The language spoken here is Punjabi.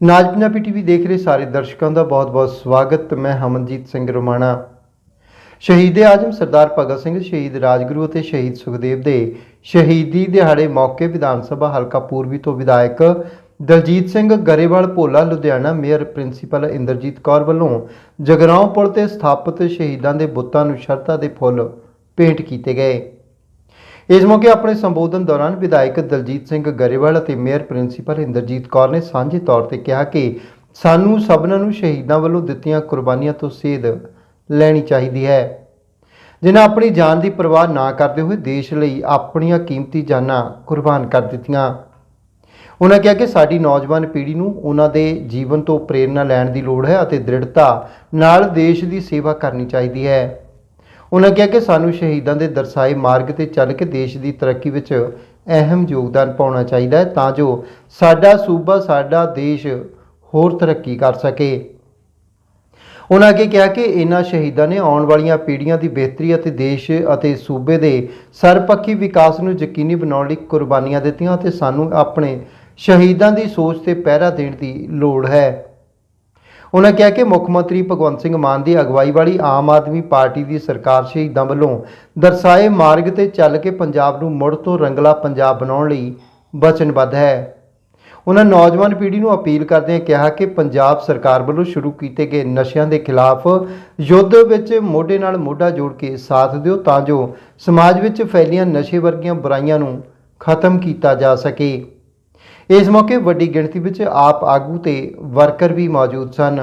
ਨਾਜ ਪੰਜਾਬੀ ਟੀਵੀ ਦੇਖ ਰਹੇ ਸਾਰੇ ਦਰਸ਼ਕਾਂ ਦਾ ਬਹੁਤ-ਬਹੁਤ ਸਵਾਗਤ। ਮੈਂ ਹਮਨਜੀਤ ਸਿੰਘ ਰੋਮਾਣਾ। ਸ਼ਹੀਦ ਆਜਮ ਸਰਦਾਰ ਭਗਤ ਸਿੰਘ, ਸ਼ਹੀਦ ਰਾਜਗੁਰੂ ਅਤੇ ਸ਼ਹੀਦ ਸੁਖਦੇਵ ਦੇ ਸ਼ਹੀਦੀ ਦਿਹਾੜੇ ਮੌਕੇ ਵਿਧਾਨ ਸਭਾ ਹਲਕਾ ਪੂਰਬੀ ਤੋਂ ਵਿਧਾਇਕ ਦਲਜੀਤ ਸਿੰਘ ਗਰੇਵਾਲ ਭੋਲਾ, ਲੁਧਿਆਣਾ ਮੇਅਰ ਪ੍ਰਿੰਸੀਪਲ ਇੰਦਰਜੀਤ ਕੌਰ ਵੱਲੋਂ ਜਗਰਾਉਂ ਪੁਲ ਤੇ ਸਥਾਪਿਤ ਸ਼ਹੀਦਾਂ ਦੇ ਬੁੱਤਾਂ ਨੂੰ ਸ਼ਰਧਾ ਦੇ ਫੁੱਲ ਭੇਂਟ ਕੀਤੇ ਗਏ। ਇਸ ਮੌਕੇ ਆਪਣੇ ਸੰਬੋਧਨ ਦੌਰਾਨ ਵਿਧਾਇਕ ਦਲਜੀਤ ਸਿੰਘ ਗਰੇਵਾਲ ਅਤੇ ਮੇਅਰ ਪ੍ਰਿੰਸੀਪਲ ਇੰਦਰਜੀਤ ਕੌਰ ਨੇ ਸਾਂਝੇ ਤੌਰ ਤੇ ਕਿਹਾ ਕਿ ਸਾਨੂੰ ਸਭਨਾਂ ਨੂੰ ਸ਼ਹੀਦਾਂ ਵੱਲੋਂ ਦਿੱਤੀਆਂ ਕੁਰਬਾਨੀਆਂ ਤੋਂ ਸੇਧ ਲੈਣੀ ਚਾਹੀਦੀ ਹੈ। ਜਿਨ੍ਹਾਂ ਆਪਣੀ ਜਾਨ ਦੀ ਪਰਵਾਹ ਨਾ ਕਰਦੇ ਹੋਏ ਦੇਸ਼ ਲਈ ਆਪਣੀਆਂ ਕੀਮਤੀ ਜਾਨਾਂ ਕੁਰਬਾਨ ਕਰ ਦਿੱਤੀਆਂ। ਉਹਨਾਂ ਕਿਹਾ ਕਿ ਸਾਡੀ ਨੌਜਵਾਨ ਪੀੜ੍ਹੀ ਨੂੰ ਉਹਨਾਂ ਦੇ ਜੀਵਨ ਤੋਂ ਪ੍ਰੇਰਣਾ ਲੈਣ ਦੀ ਲੋੜ ਹੈ ਅਤੇ ਦ੍ਰਿੜਤਾ ਨਾਲ ਦੇਸ਼ ਦੀ ਸੇਵਾ ਕਰਨੀ ਚਾਹੀਦੀ ਹੈ। ਉਹਨਾਂ ਕਿਹਾ ਕਿ ਸਾਨੂੰ ਸ਼ਹੀਦਾਂ ਦੇ ਦਰਸਾਏ ਮਾਰਗ ਤੇ ਚੱਲ ਕੇ ਦੇਸ਼ ਦੀ ਤਰੱਕੀ ਵਿੱਚ ਅਹਿਮ ਯੋਗਦਾਨ ਪਾਉਣਾ ਚਾਹੀਦਾ ਹੈ ਤਾਂ ਜੋ ਸਾਡਾ ਸੂਬਾ, ਸਾਡਾ ਦੇਸ਼ ਹੋਰ ਤਰੱਕੀ ਕਰ ਸਕੇ। ਉਹਨਾਂ ਅੱਗੇ ਕਿਹਾ ਕਿ ਇਨ੍ਹਾਂ ਸ਼ਹੀਦਾਂ ਨੇ ਆਉਣ ਵਾਲੀਆਂ ਪੀੜ੍ਹੀਆਂ ਦੀ ਬਿਹਤਰੀ ਅਤੇ ਦੇਸ਼ ਅਤੇ ਸੂਬੇ ਦੇ ਸਰਬਪੱਖੀ ਵਿਕਾਸ ਨੂੰ ਯਕੀਨੀ ਬਣਾਉਣ ਲਈ ਕੁਰਬਾਨੀਆਂ ਦਿੱਤੀਆਂ ਅਤੇ ਸਾਨੂੰ ਆਪਣੇ ਸ਼ਹੀਦਾਂ ਦੀ ਸੋਚ ਤੇ ਪਹਿਰਾ ਦੇਣ ਦੀ ਲੋੜ ਹੈ। ਉਹਨਾਂ ਕਿਹਾ ਕਿ ਮੁੱਖ ਮੰਤਰੀ ਭਗਵੰਤ ਸਿੰਘ ਮਾਨ ਦੀ ਅਗਵਾਈ ਵਾਲੀ ਆਮ ਆਦਮੀ ਪਾਰਟੀ ਦੀ ਸਰਕਾਰ ਸ਼ਹੀਦਾਂ ਵੱਲੋਂ ਦਰਸਾਏ ਮਾਰਗ ਤੇ ਚੱਲ ਕੇ ਪੰਜਾਬ ਨੂੰ ਮੁੜ ਤੋਂ ਰੰਗਲਾ ਪੰਜਾਬ ਬਣਾਉਣ ਲਈ ਵਚਨਬੱਧ ਹੈ। ਉਹਨਾਂ ਨੌਜਵਾਨ ਪੀੜ੍ਹੀ ਨੂੰ ਅਪੀਲ ਕਰਦਿਆਂ ਕਿਹਾ ਕਿ ਪੰਜਾਬ ਸਰਕਾਰ ਵੱਲੋਂ ਸ਼ੁਰੂ ਕੀਤੇ ਗਏ ਨਸ਼ਿਆਂ ਦੇ ਖਿਲਾਫ ਯੁੱਧ ਵਿੱਚ ਮੋਢੇ ਨਾਲ ਮੋਢਾ ਜੋੜ ਕੇ ਸਾਥ ਦਿਓ ਤਾਂ ਜੋ ਸਮਾਜ ਵਿੱਚ ਫੈਲੀਆਂ ਨਸ਼ੇ ਵਰਗੀਆਂ ਬੁਰਾਈਆਂ ਨੂੰ ਖਤਮ ਕੀਤਾ ਜਾ ਸਕੇ। ਇਸ ਮੌਕੇ ਵੱਡੀ ਗਿਣਤੀ ਵਿੱਚ ਆਪ ਆਗੂ ਤੇ ਵਰਕਰ ਵੀ ਮੌਜੂਦ ਸਨ।